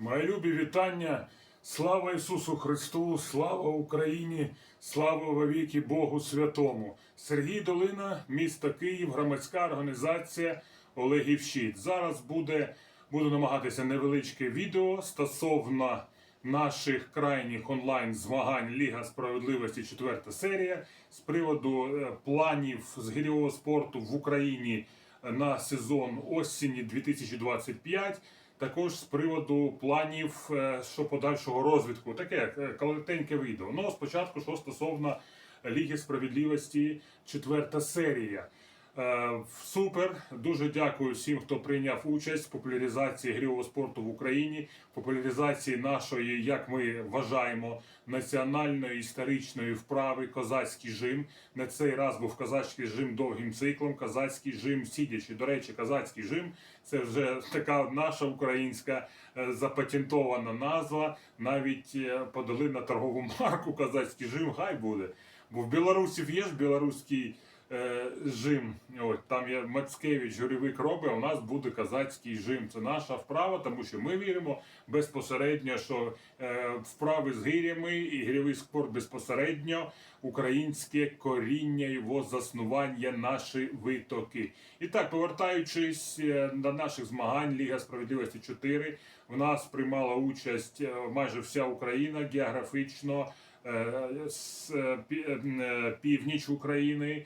Мої любі вітання. Слава Ісусу Христу, слава Україні, слава вовіки Богу Святому. Сергій Долина, місто Київ, громадська організація Олегів. Зараз буде, буду намагатися невеличке відео стосовно наших крайніх онлайн змагань Ліга справедливості, четверта серія з приводу е, планів з гірьового спорту в Україні на сезон осені 2025. Також з приводу планів е, що подальшого розвитку. Таке е, коротеньке відео. Ну, спочатку, що стосовно Ліги справедливості, четверта серія. Е, Супер. Дуже дякую всім, хто прийняв участь в популяризації грівого спорту в Україні, популяризації нашої, як ми вважаємо, національної історичної вправи козацький жим. На цей раз був козацький жим довгим циклом, козацький жим сидячи. До речі, козацький жим це вже така наша українська е, запатентована назва. Навіть е, подали на торгову марку козацький жим. Хай буде. Бо в Білорусі є ж білоруський жим. От, там є Мацкевич, Горівик робить, а у нас буде казацький жим. Це наша вправа, тому що ми віримо безпосередньо, що е, вправи з гирями і гірєвий спорт безпосередньо українське коріння його заснування, наші витоки. І так, повертаючись е, до наших змагань, Ліга справедливості 4, в нас приймала участь е, майже вся Україна географічно. Е, е, е, північ України, е,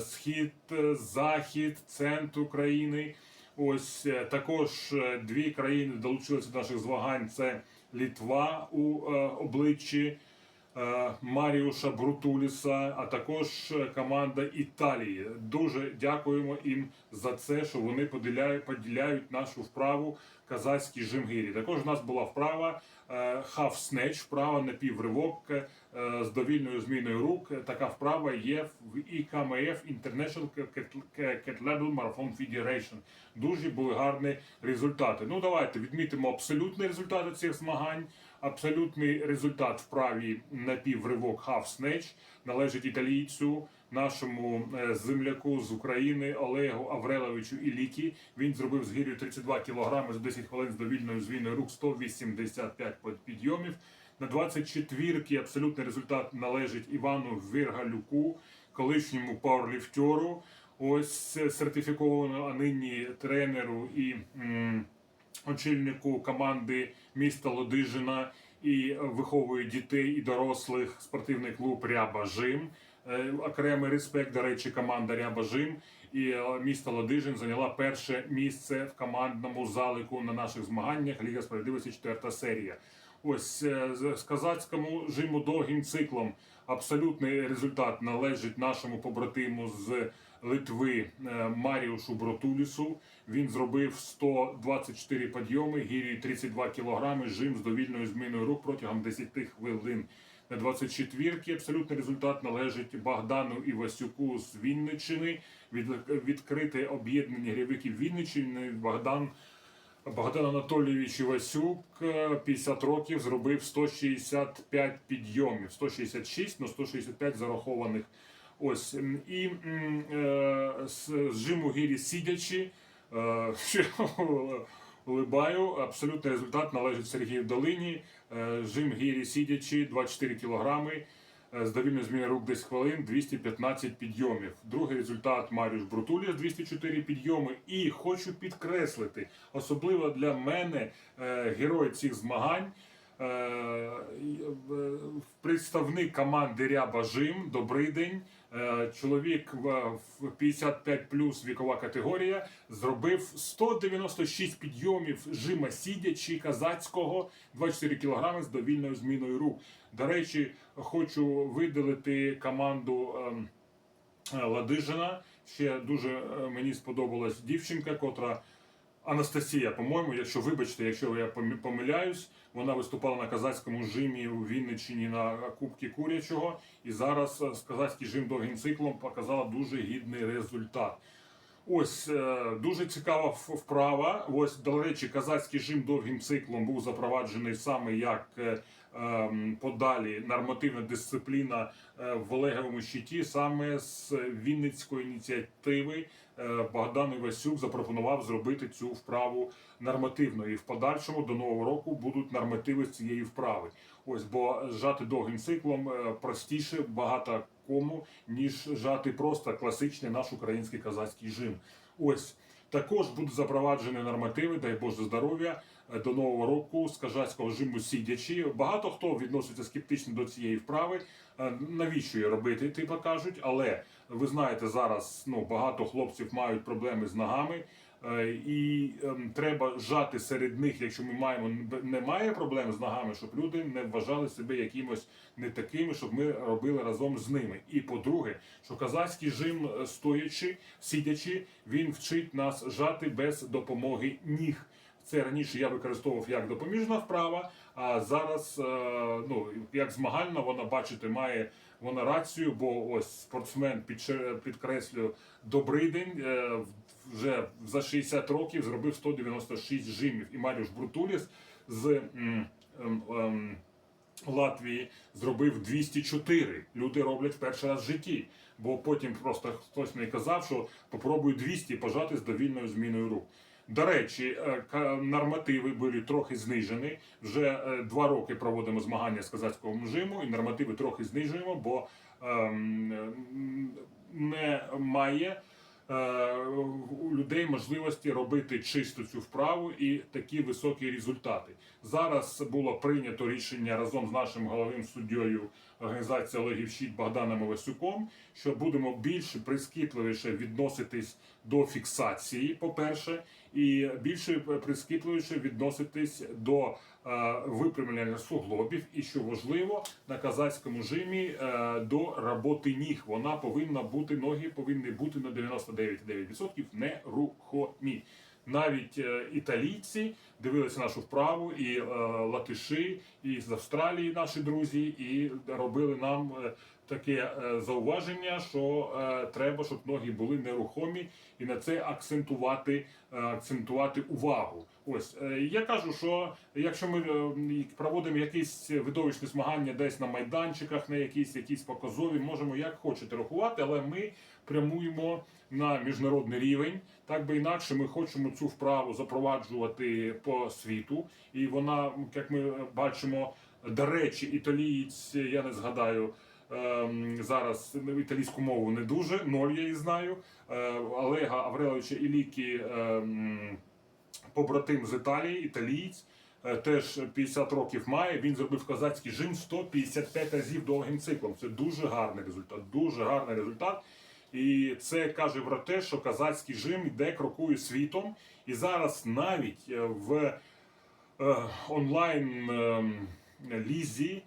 схід, е, захід, центр України. Ось е, також е, дві країни долучилися до наших змагань: це Літва у е, обличчі е, Маріуша Брутуліса, а також е, команда Італії. Дуже дякуємо їм за це, що вони поділяють, поділяють нашу вправу казацькій жимгирі. Також у нас була вправа е, snatch, вправа на півривок е, з довільною зміною рук. Така вправа є в ІКМФ International Cat Level Marathon Federation. Дуже були гарні результати. Ну давайте відмітимо абсолютні результати цих змагань. Абсолютний результат вправі на півривок half snatch належить італійцю, нашому е, земляку з України Олегу Авреловичу Ілікі. Він зробив з гирю 32 кг за 10 хвилин з довільною звільною рук 185 підйомів. На 24-ки абсолютний результат належить Івану Віргалюку, колишньому пауерліфтеру. Ось е, сертифікованому, а нині тренеру і м, очільнику команди міста Лодижина і виховує дітей і дорослих спортивний клуб Ряба Жим. Е, Окремий респект, до речі, команда Ряба Жим і е, місто Ладижин зайняла перше місце в командному залику на наших змаганнях Ліга справедливості, четверта серія. Ось е, з казацькому жиму довгим циклом абсолютний результат належить нашому побратиму з Литви е, Маріушу Бротулісу. Він зробив 124 підйоми, гірі 32 кілограми, жим з довільною зміною рук протягом 10 хвилин. На 24-ки абсолютний результат належить Богдану Івасюку з Вінниччини. Від, відкрите об'єднання грівиків Вінниччини. Богдан Богдан Анатолійович Івасюк, е, 50 років, зробив 165 підйомів, 166, але 165 зарахованих. Ось і е, з жиму гірі сидячи, ще улибаю. Абсолютний результат належить Сергію Долині. Е, Жим гірі сидячи 24 кілограми. е, З довільною зміною рук 10 хвилин 215 підйомів. Другий результат Маріуш Брутуліс 204 підйоми. І хочу підкреслити, особливо для мене герой цих змагань. Е, і, е, Представник команди Ряба Жим, добрий день. Е, Чоловік в в 55 плюс вікова категорія зробив 196 підйомів жима сидячи казацького 24 кг з довільною зміною рук. До речі, хочу видалити команду ем, е, Ладижина. Ще дуже е, мені сподобалась дівчинка, котра Анастасія, по-моєму, якщо вибачте, якщо я помиляюсь, вона виступала на казацькому жимі у Вінниччині на Кубці Курячого, і зараз е, казацький жим довгим циклом показала дуже гідний результат. Ось е, дуже цікава вправа. Ось, до речі, казацький жим довгим циклом був запроваджений саме як е, ем, подалі нормативна дисципліна в Олеговому щиті саме з Вінницької ініціативи Богдан Івасюк запропонував зробити цю вправу нормативною. І в подальшому до нового року будуть нормативи з цієї вправи. Ось бо зжати довгим циклом е, простіше багато кому, ніж жати просто класичний наш український казацький жим. Ось також будуть запроваджені нормативи, дай Боже здоров'я, е, до нового року з кажацького жиму сидячи. Багато хто відноситься скептично до цієї вправи. Е, Навіщо її робити, типа кажуть, але ви знаєте, зараз ну багато хлопців мають проблеми з ногами. Е, І ем, треба жати серед них, якщо ми маємо немає проблем з ногами, щоб люди не вважали себе якимось не такими, щоб ми робили разом з ними. І по-друге, що казацький жим е, стоячи, сидячи, він вчить нас жати без допомоги ніг. Це раніше я використовував як допоміжна вправа, а зараз, е, ну як змагальна, вона бачите, має вона рацію, бо ось спортсмен підкреслюю Добридень е, вже за 60 років зробив 196 жимів. І Маріуш Брутуліс з ем, ем, Латвії зробив 204. Люди роблять перший раз в житті. Бо потім просто хтось мені казав, що попробуй 200 пожати з довільною зміною рук. До речі, е, нормативи були трохи знижені. Вже е, два роки проводимо змагання з казацького жиму, і нормативи трохи знижуємо, бо ем, немає е, у людей можливості робити чисто цю вправу і такі високі результати. Зараз було прийнято рішення разом з нашим головним суддєю організації Олегів Щит Богданом Овесюком, що будемо більш прискіпливіше відноситись до фіксації, по-перше, і більше прискіпливіше відноситись до е, випрямлення суглобів, і що важливо на казацькому жимі е, до роботи ніг. Вона повинна бути, ноги повинні бути на 99,9% нерухомі. Навіть е, італійці дивилися нашу вправу, і е, латиші, і з Австралії наші друзі, і робили нам е, таке зауваження, що треба, щоб ноги були нерухомі, і на це акцентувати, акцентувати увагу. Ось е, я кажу, що якщо ми е, проводимо якісь видовищні змагання десь на майданчиках, на якісь якісь показові, можемо як хочете рахувати, але ми прямуємо на міжнародний рівень. Так би інакше, ми хочемо цю вправу запроваджувати по світу, і вона, як ми бачимо, до речі, італієць, я не згадаю. ем, Зараз італійську мову не дуже, ноль я її знаю. Е, Олега Авреловича Ілікі ем, побратим з Італії, італієць, е, теж 50 років має. Він зробив казацький жим 155 разів довгим циклом. Це дуже гарний результат. Дуже гарний результат. І це каже про те, що казацький жим йде крокує світом. І зараз навіть е, в е, онлайн ем, лізі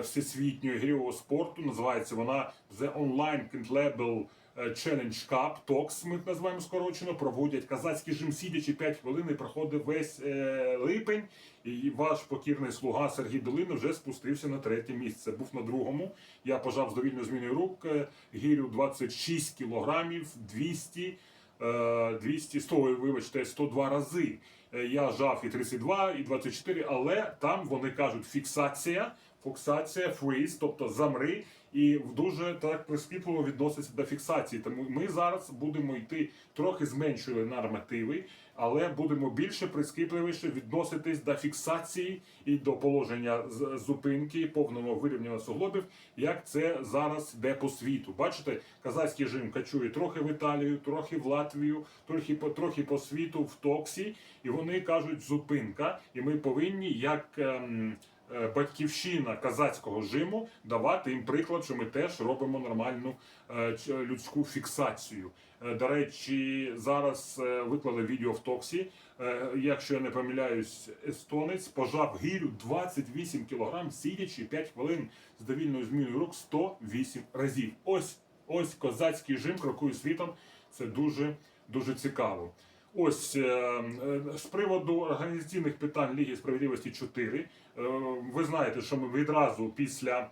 всесвітньої гірьового спорту називається вона The Online Label е, Challenge Cup TOX, ми називаємо скорочено, проводять казацький жим сидячи 5 хвилин і проходить весь е, липень. І ваш покірний слуга Сергій Долина вже спустився на третє місце. Був на другому. Я пожав з довільною зміною рук е, гірю 26 кілограмів, 200 е, 200, 100, вибачте, 102 рази. Е, Я жав і 32, і 24, але там вони кажуть фіксація, фіксація, фріз, тобто замри, і дуже так прискіпливо відноситься до фіксації. Тому ми зараз будемо йти трохи зменшили нормативи, але будемо більше прискіпливіше відноситись до фіксації і до положення зупинки, повного вирівняння суглобів, як це зараз йде по світу. Бачите, казацький жим качує трохи в Італію, трохи в Латвію, трохи по трохи по світу в Токсі, і вони кажуть зупинка, і ми повинні як. ем, Батьківщина казацького жиму давати їм приклад, що ми теж робимо нормальну е, людську фіксацію. Е, До речі, зараз е, виклали відео в Токсі. Е, Якщо я не помиляюсь, естонець пожав гірю 28 кг, сидячи 5 хвилин з довільною зміною рук 108 разів. Ось ось козацький жим крокує світом. Це дуже дуже цікаво. Ось е, е, з приводу організаційних питань Ліги справедливості 4. е, Ви знаєте, що ми відразу після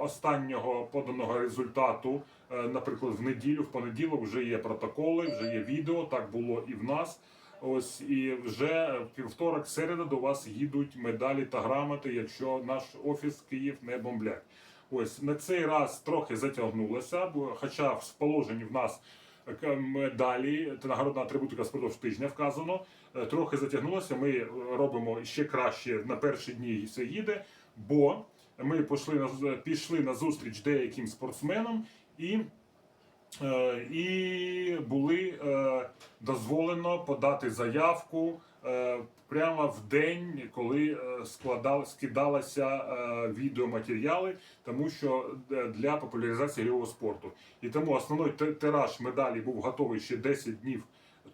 останнього поданого результату, наприклад, в неділю, в понеділок вже є протоколи, вже є відео. Так було і в нас. Ось і вже півторок, середа до вас їдуть медалі та грамоти, якщо наш офіс Київ не бомблять. Ось на цей раз трохи затягнулося, бо хоча в положенні в нас е, медалі нагородна атрибутика впродовж тижня вказано. е, Трохи затягнулося. Ми робимо ще краще на перші дні все їде, бо ми пішли на пішли на зустріч деяким спортсменам і. Е, І були е, дозволено подати заявку прямо в день, коли е, складали, скидалися е, відеоматеріали, тому що е, для популяризації гірьового спорту. І тому основний тираж медалі був готовий ще 10 днів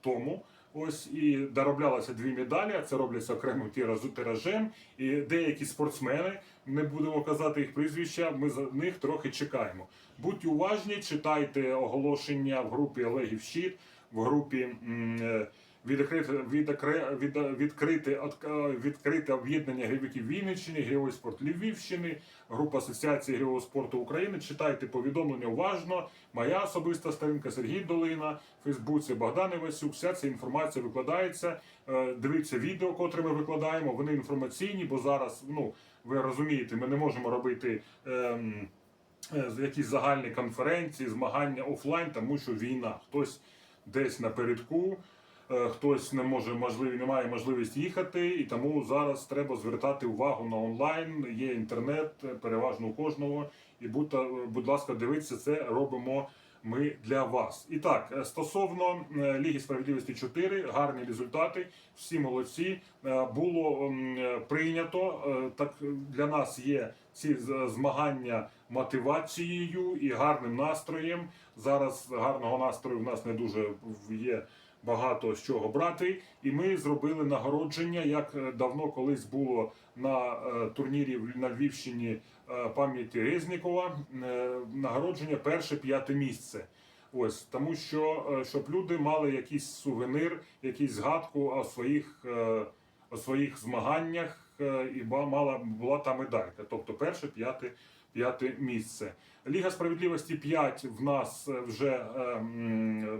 тому. Ось і дороблялися дві медалі. а Це робляться окремим тиражем. І деякі спортсмени, не будемо казати їх прізвища. Ми за них трохи чекаємо. Будьте уважні, читайте оголошення в групі Олегів Щит, в групі м, відкре- від, відкрите, от- е, відкрите об'єднання гривиків Вінниччини, Грівий спорт Львівщини, група Асоціації грівого спорту України. Читайте повідомлення уважно. Моя особиста сторінка Сергій Долина, Фейсбуці Богдан Івасюк. Вся ця інформація викладається. Е, Дивіться відео, котре ми викладаємо. Вони інформаційні, бо зараз, ну ви розумієте, ми не можемо робити. ем, е, якісь загальні конференції, змагання офлайн, тому що війна. Хтось десь напередку, хтось не може можливі, не має можливості їхати, і тому зараз треба звертати увагу на онлайн. Є інтернет, е, переважно у кожного. І будь, будь ласка, дивіться, це робимо. Ми для вас. І так, е, стосовно е, Ліги справедливості 4, гарні результати, всі молодці. Е, Було е, прийнято. е, Так для нас є ці змагання мотивацією і гарним настроєм. Зараз гарного настрою в нас не дуже є багато з чого брати. І ми зробили нагородження, як е, давно колись було на е, турнірі на Львівщині е, пам'яті Резнікова. Нагородження перше п'яте місце. Ось тому, що щоб люди мали якийсь сувенир, якусь згадку о своїх, о своїх змаганнях, і мала була та медалька. Тобто перше, п'яте, п'яте місце. Ліга справедливості 5 в нас е, вже е,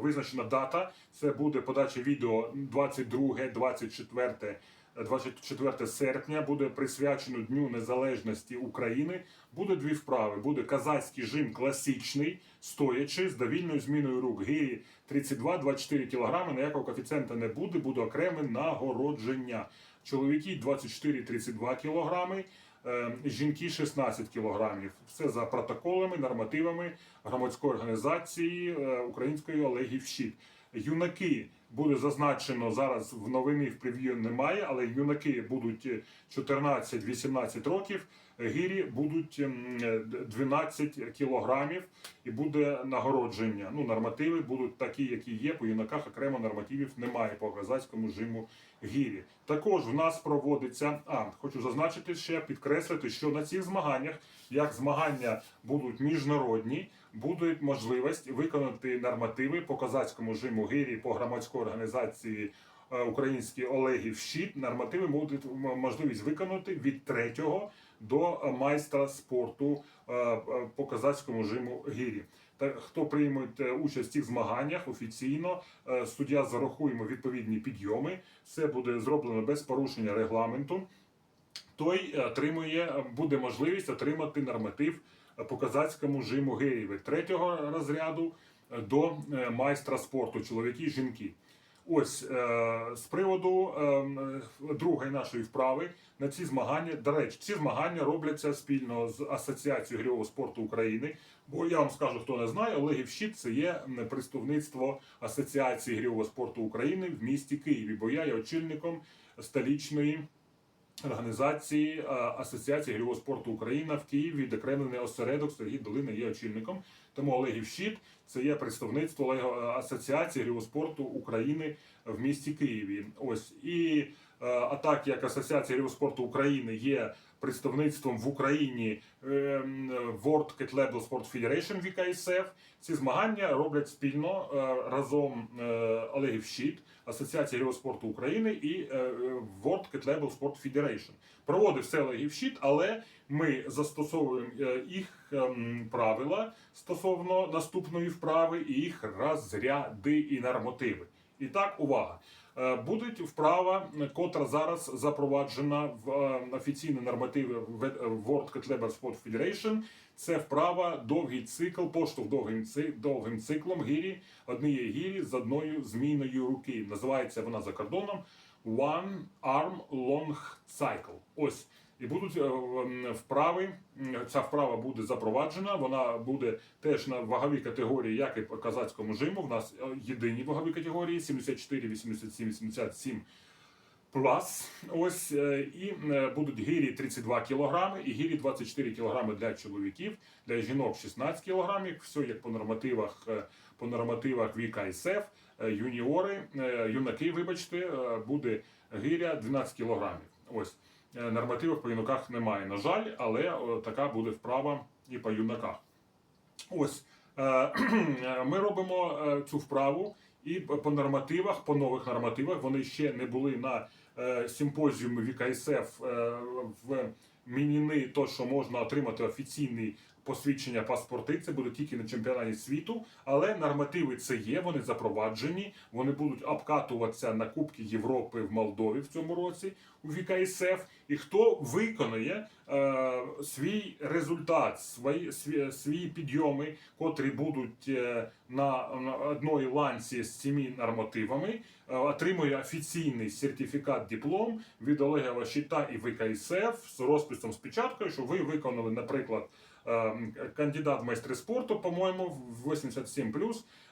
визначена дата. Це буде подача відео 22, 24, 24 серпня. Буде присвячено Дню Незалежності України. Буде дві вправи. Буде казацький жим класичний, стоячи з довільною зміною рук. Гирі 32-24 кг, ніякого коефіцієнта не буде, буде окреме нагородження. Чоловіки 24-32 кг, е, жінки 16 кілограмів. Все за протоколами, нормативами громадської організації е, української Олегів Щіт. Юнаки буде зазначено зараз в новини в прев'ю немає, але юнаки будуть е, 14-18 років. Гірі будуть ем, е, 12 кілограмів і буде нагородження. Ну, нормативи будуть такі, які є. По юнаках окремо нормативів немає по казацькому жиму гірі. Також в нас проводиться. А хочу зазначити ще підкреслити, що на цих змаганнях, як змагання будуть міжнародні, буде можливість виконати нормативи по казацькому жиму гірі по громадської організації. е, Українські Олегів Щит нормативи будуть можливість виконати від третього до майстра спорту е, е, по казацькому жиму гірі. Та хто прийме е, участь в цих змаганнях офіційно, суддя зарахуємо відповідні підйоми. Все буде зроблено без порушення регламенту. Той отримує, буде можливість отримати норматив по казацькому жиму гирі третього розряду до майстра спорту, чоловіки, жінки. Ось е, з приводу е, е, другої нашої вправи на ці змагання. До речі, ці змагання робляться спільно з Асоціацією гірьового спорту України. Бо я вам скажу, хто не знає, Олегів Щит це є представництво Асоціації гірьового спорту України в місті Києві. Бо я є очільником столічної організації е, Асоціації гірьового спорту України в Києві, відокремлений осередок Сергій Долина є очільником. Тому Олегів Щіт це є представництво Олега- Асоціації гірьового України в місті Києві. Ось і е, а так як Асоціація гірьового України є представництвом в Україні е, м, World Kettlebell Sport Federation VKSF, ці змагання роблять спільно е, разом е, Олегів Щит, Асоціація гірьового спорту України і е, World Kettlebell Sport Federation. Проводить все Олегів Щит, але ми застосовуємо їх ем, правила стосовно наступної вправи і їх розряди і нормативи. І так, увага. Е, Буде вправа, котра зараз запроваджена в е, офіційні нормативи е, World Kettlebell Sport Federation. Це вправа довгий цикл, поштовх довгим, довгим циклом гірі, однієї гірі з одною зміною руки. Називається вона за кордоном One Arm Long Cycle. Ось. І будуть е, вправи. Ця вправа буде запроваджена. Вона буде теж на ваговій категорії, як і по казацькому жиму. В нас е, єдині вагові категорії 74, 87, 87 плюс. Ось е, і будуть гірі 32 кг і гірі 24 кг для чоловіків, для жінок 16 кг. Все як по нормативах, по нормативах віка СФ. Е, Юніори, юнаки, вибачте, буде гиря 12 кг. Ось нормативів по юнаках немає, на жаль, але е, така буде вправа і по юнаках. Ось е, ми робимо е, цю вправу, і по нормативах, по нових нормативах, вони ще не були на е, симпозіумі ВКСФ е, в мініни, то що можна отримати офіційний посвідчення паспорти. Це буде тільки на чемпіонаті світу, але нормативи це є. Вони запроваджені. Вони будуть обкатуватися на Кубки Європи в Молдові в цьому році у ВКСФ. І хто виконає е, свій результат, свої свій, свої підйоми, котрі будуть е, на, на одної ланці з цими нормативами, отримує офіційний сертифікат диплом від Олега Вашита і ВКСФ з розписом з печаткою, що ви виконали, наприклад. е, Кандидат в майстри спорту, по-моєму, в 87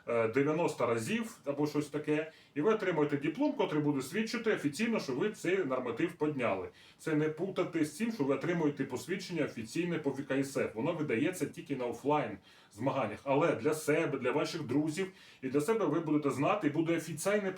е, 90 разів або щось таке, і ви отримуєте диплом, котрий буде свідчити офіційно, що ви цей норматив підняли. Це не путати з тим, що ви отримуєте посвідчення офіційне по ВКСФ. Воно видається тільки на офлайн змаганнях. Але для себе, для ваших друзів і для себе ви будете знати, і буде офіційне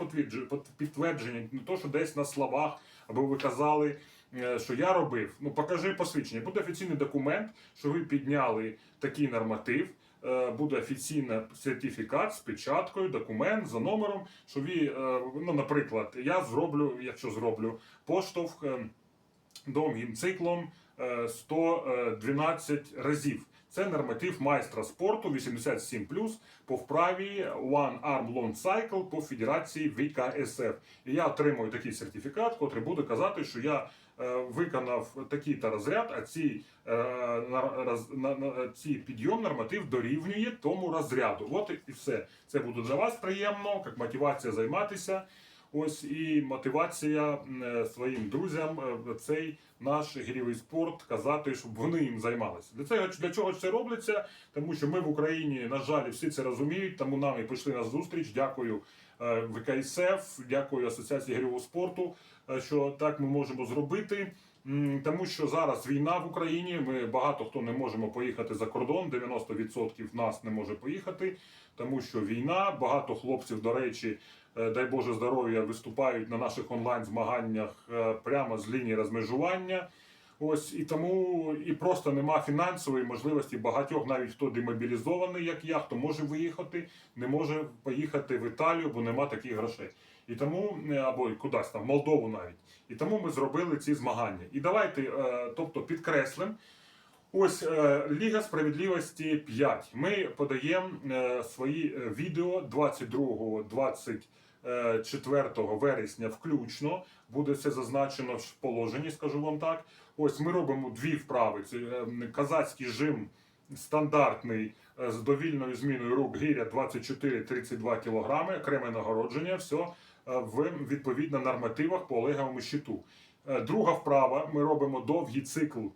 підтвердження, не то, що десь на словах, або ви казали. е, Що я робив, ну покажи посвідчення. Буде офіційний документ, що ви підняли такий норматив. е, Буде офіційний сертифікат з печаткою, документ за номером. Що ви, е, ну, наприклад, я зроблю, якщо зроблю поштовх довгим циклом е, 112 разів. Це норматив майстра спорту 87 по вправі One Arm Long Cycle по федерації ВКСФ. І я отримую такий сертифікат, котрий буде казати, що я е, виконав такий-то розряд, а ці, е, на, роз- на, на, ці підйом норматив дорівнює тому розряду. От і все. Це буде для вас приємно, як мотивація займатися. Ось і мотивація е, своїм друзям е, цей наш гірівий спорт казати, щоб вони їм займалися. Для цього для чого це робиться? Тому що ми в Україні, на жаль, всі це розуміють, тому нам і пішли на зустріч. Дякую е, ВКСФ, дякую Асоціації гірівого спорту, що так ми можемо зробити. Тому що зараз війна в Україні. Ми багато хто не можемо поїхати за кордон. 90% нас не може поїхати, тому що війна. Багато хлопців, до речі, е, дай Боже здоров'я, виступають на наших онлайн змаганнях е, прямо з лінії розмежування. Ось і тому і просто нема фінансової можливості багатьох, навіть хто демобілізований, як я, хто може виїхати, не може поїхати в Італію, бо нема таких грошей. І тому е, або кудись там, в Молдову навіть. І тому ми зробили ці змагання. І давайте, е, тобто, підкреслимо. Ось е, Ліга справедливості 5. Ми подаємо свої відео 22 24 вересня включно. Буде це зазначено в положенні, скажу вам так. Ось ми робимо дві вправи. Це казацький жим стандартний з довільною зміною рук гиря 24-32 кг, окреме нагородження, все в відповідно нормативах по Олеговому щиту. Е, Друга вправа ми робимо довгий цикл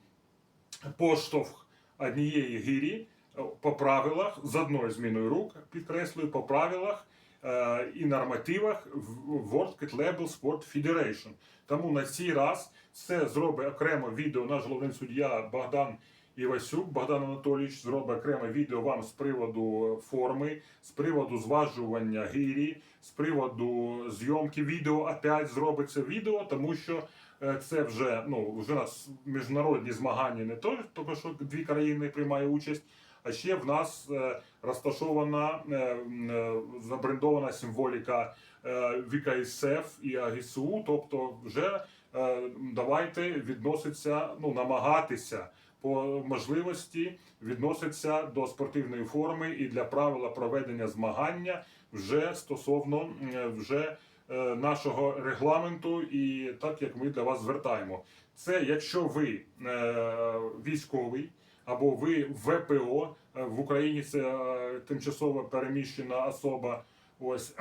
поштовх однієї гирі е, по правилах з одною зміною рук, підкреслюю, по правилах е, і нормативах World Kettlebell Sport Federation. Тому на цей раз це зробить окремо відео наш головний суддя Богдан Івасюк, Богдан Анатолійович зробить окреме відео вам з приводу форми, з приводу зважування гирі, з приводу зйомки відео. Опять зробиться відео, тому що е, це вже ну вже нас міжнародні змагання не то, тому що дві країни приймають участь. А ще в нас е, розташована е, забрендована символіка ВКСФ і АГСУ. Тобто, вже давайте відноситися, ну намагатися по можливості відноситься до спортивної форми і для правила проведення змагання вже стосовно е, вже е, нашого регламенту, і так як ми для вас звертаємо. Це якщо ви е, військовий або ви ВПО е, в Україні, це е, тимчасово переміщена особа. Ось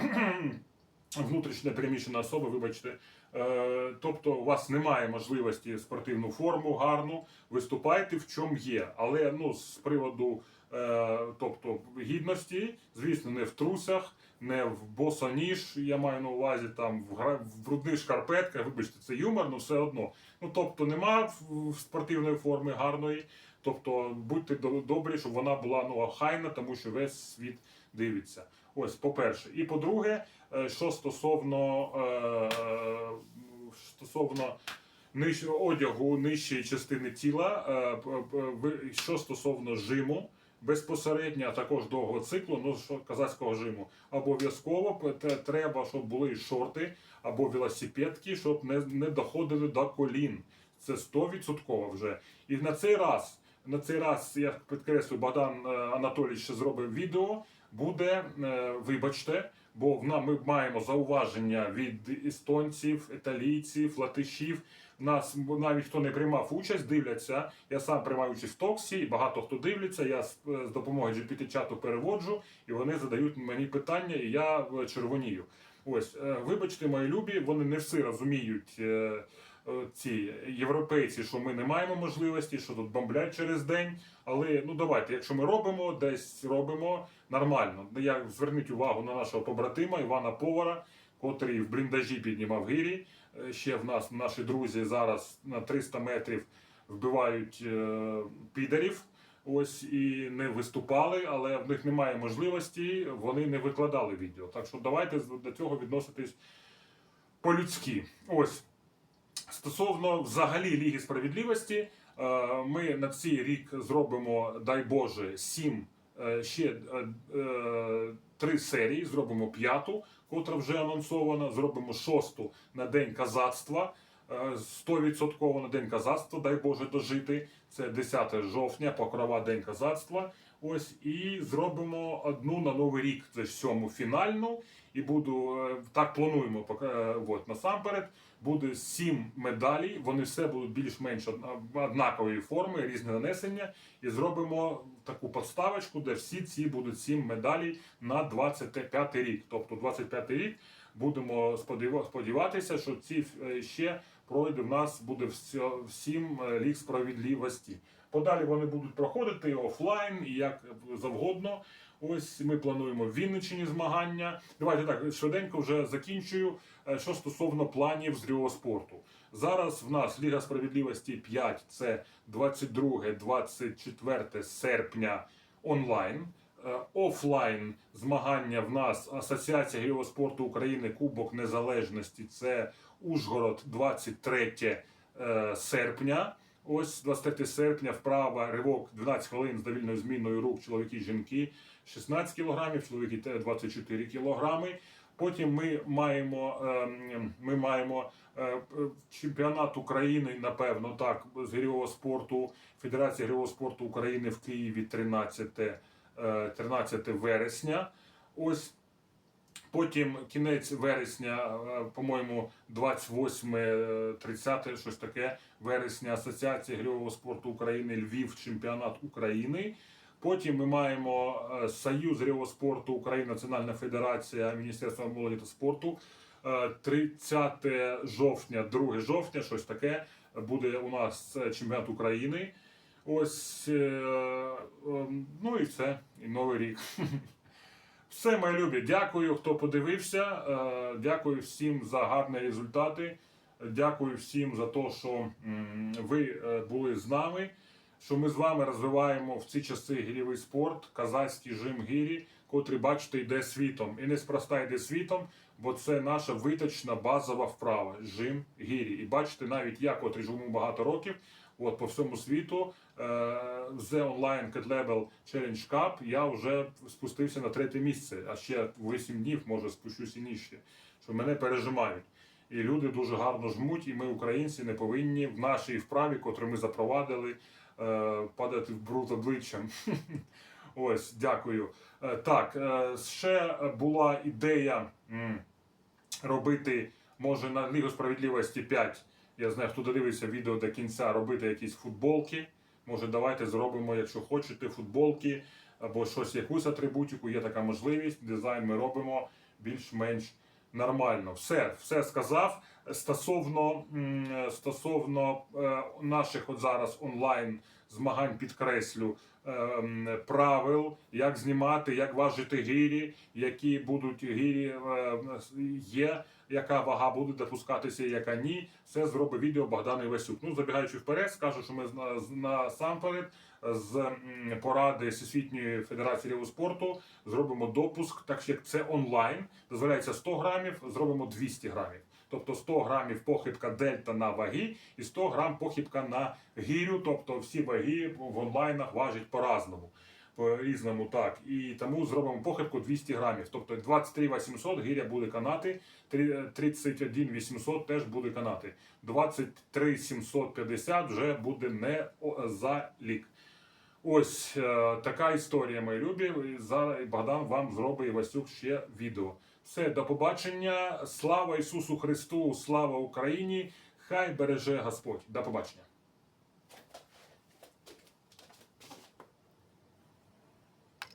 внутрішньо переміщена особа, вибачте. Е, Тобто у вас немає можливості спортивну форму гарну, виступайте в чому є. Але ну, з приводу е, тобто, гідності, звісно, не в трусах, не в босоніж, я маю на увазі там в, брудних шкарпетках, вибачте, це юмор, ну все одно. Ну тобто нема спортивної форми гарної. Тобто будьте добрі, щоб вона була ну, охайна, тому що весь світ дивиться. Ось, по-перше. І по-друге, е, що стосовно, е, стосовно ниж... одягу нижчої частини тіла, е, що стосовно жиму безпосередньо, а також довгого циклу, ну що казацького жиму, обов'язково треба, щоб були шорти або велосипедки, щоб не, не доходили до колін. Це 100% вже. І на цей раз, на цей раз, я підкреслю, Богдан е, Анатолійович зробив відео. Буде, е, вибачте, бо ми маємо зауваження від естонців, італійців, латишів. Нас навіть хто не приймав участь, дивляться. Я сам приймаю участь в токсі, і багато хто дивляться. Я з, з допомогою GPT-чату переводжу, і вони задають мені питання, і я е, червонію. Ось, е, вибачте, мої любі, вони не всі розуміють. Е, Ці європейці, що ми не маємо можливості, що тут бомблять через день. Але ну давайте, якщо ми робимо, десь робимо нормально. Я зверніть увагу на нашого побратима Івана Повара, котрий в бліндажі піднімав гирі. Е, Ще в нас наші друзі зараз на 300 метрів вбивають е, підарів. Ось і не виступали, але в них немає можливості, вони не викладали відео. Так що давайте до цього відноситись по-людськи. Ось стосовно взагалі Ліги справедливості, е, ми на цей рік зробимо, дай Боже, сім е, ще е, три серії. Зробимо п'яту, котра вже анонсована. Зробимо шосту на день казацтва. е, 100% на день казацтва, дай Боже дожити. Це 10 жовтня, покрова День казацтва. Ось і зробимо одну на новий рік. Це сьому фінальну. І буду так плануємо. От насамперед буде сім медалей. Вони все будуть більш-менш однакової форми, різне нанесення. І зробимо таку подставочку, де всі ці будуть сім медалей на 25 рік. Тобто 25 рік будемо сподіва- сподіватися, що ці е, ще пройде в нас буде всім е, ліг справедливості. Подалі вони будуть проходити офлайн, і як завгодно. Ось ми плануємо в Вінниччині змагання. Давайте так швиденько вже закінчую. Е, Що стосовно планів з спорту. Зараз в нас Ліга справедливості 5, це 22-24 серпня онлайн. Е, Офлайн змагання в нас Асоціація гірського України Кубок Незалежності. Це Ужгород 23 е, серпня. Ось 23 серпня вправа ривок 12 хвилин з довільною зміною рук чоловіки жінки 16 кілограмів, чоловіки 24 кілограми. Потім ми маємо, ем, ми маємо е, е, чемпіонат України, напевно, так, з гірьового спорту, Федерація гірьового спорту України в Києві 13, е, 13 вересня. Ось Потім кінець вересня, е, по-моєму, 28-30, щось таке вересня, Асоціація гірьового спорту України, Львів, чемпіонат України. Потім ми маємо е, Союз гірьового спорту України, Національна федерація Міністерства молоді та спорту. Е, 30 жовтня, 2 жовтня, щось таке буде у нас е, чемпіонат України. Ось, е, е, ну і все, і новий рік. Все, мої любі, дякую, хто подивився. Е, Дякую всім за гарні результати. Дякую всім за те, що ви е, були з нами. Що ми з вами розвиваємо в ці часи гірєвий спорт, казацький жим гірі, котрий, бачите, йде світом. І неспроста йде світом, бо це наша виточна базова вправа жим гірі. І бачите, навіть я, котрий живу багато років, от по всьому світу, The Online Cat Label Challenge Cup я вже спустився на третє місце, а ще 8 днів, може, спущусь і нижче, що мене пережимають. І люди дуже гарно жмуть, і ми, українці, не повинні в нашій вправі, котру ми запровадили, падати в бруд обличчям. Ось, дякую. Е, Так, е, ще була ідея робити, може, на Лігу справедливості 5. Я знаю, хто додивився відео до кінця, робити якісь футболки. Може, давайте зробимо, якщо хочете, футболки або щось, якусь атрибутику. Є така можливість. Дизайн ми робимо більш-менш нормально. Все, все сказав. Стосовно, стосовно е, наших от зараз онлайн змагань підкреслю е, правил, як знімати, як важити гирі, які будуть гирі е, є, яка вага буде допускатися, яка ні. Все зробить відео Богдан Івасюк. Ну, забігаючи вперед, скажу, що ми насамперед з поради Всесвітньої Федерації спорту зробимо допуск, так як це онлайн, дозволяється 100 грамів, зробимо 200 грамів. Тобто 100 грамів похибка дельта на ваги і 100 грам похибка на гірю, тобто всі ваги в онлайнах важать по-разному. По різному так. І тому зробимо похибку 200 грамів. Тобто 23 800 гіря буде канати, три- 31 800 теж буде канати. 23 750 вже буде не за лік. Ось е, така історія, мої любі. Зараз Богдан вам зробить Васюк ще відео. Все, до побачення. Слава Ісусу Христу, слава Україні! Хай береже Господь. До побачення.